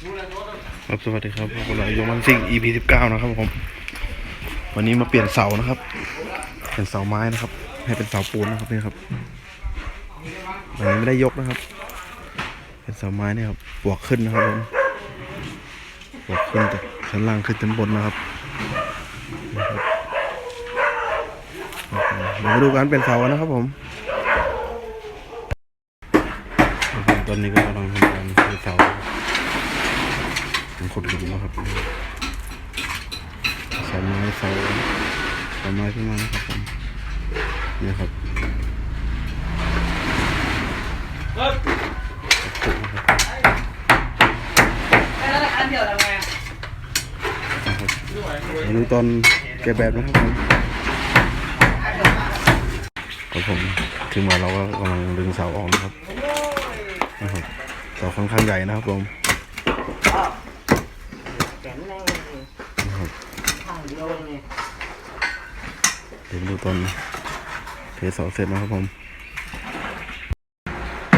ครับสวัสดีครับพวกเรายงมันซิ่ง EP สิบเก้านะครับผม วันนี้มาเปลี่ยนเสานะครับ เป็นเสาไม้นะครับ ให้เป็นเสาปูนนะครับนี่ครับวันนี้ไม่ได้ยกนะครับ เป็นเสาไม้นี่ครับบวกขึ้นนะครับผมบวกขึ้นจากชั้นล่างขึ้นชั้นบนนะครับเดี๋ยวมาดูการเปลี่ยนเสากันนะครับผม ตอนนี้ก็กำลังทำการเปลี่ยนเสาผมขุดหลุมนะครับ เสาไม้เสาเสาไม้ขึ้นมานะครับผมเนี่ยครับแล้วอันเดียวทำไงรับมาดูตอนแกะแบบนะครับผมครับผมถึงมาเราก็กำลังดึงเสาออกนะครับนะครับเสาค่อนข้างใหญ่นะครับผม ข็งแรงนะครับเนี่ยเดี๋ยวดูตอนเทเสาเสร็จนะครับผม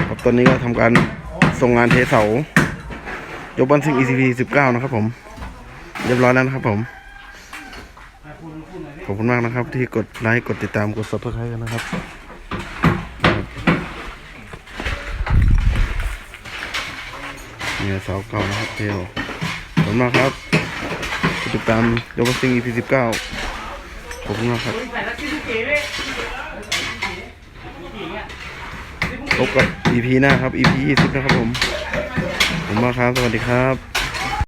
ครับตอนนี้ก็ทำการส่งงานเทเสายกบันซิง ECP 19 นะครับผม เรียบร้อยแล้วนะครับผมขอบคุณมากนะครับ ที่กดไลค์กดติดตามกด subscribe กันนะครับเนี่ยเสาเก่านะครับเทล ขอบคุณมากครับติดตามยกบันซิง EP 19ขอบคุณมากครับพบกับ EP หน้าครับ EP 20นะครับผมผมมากครับ สวัสดีครับ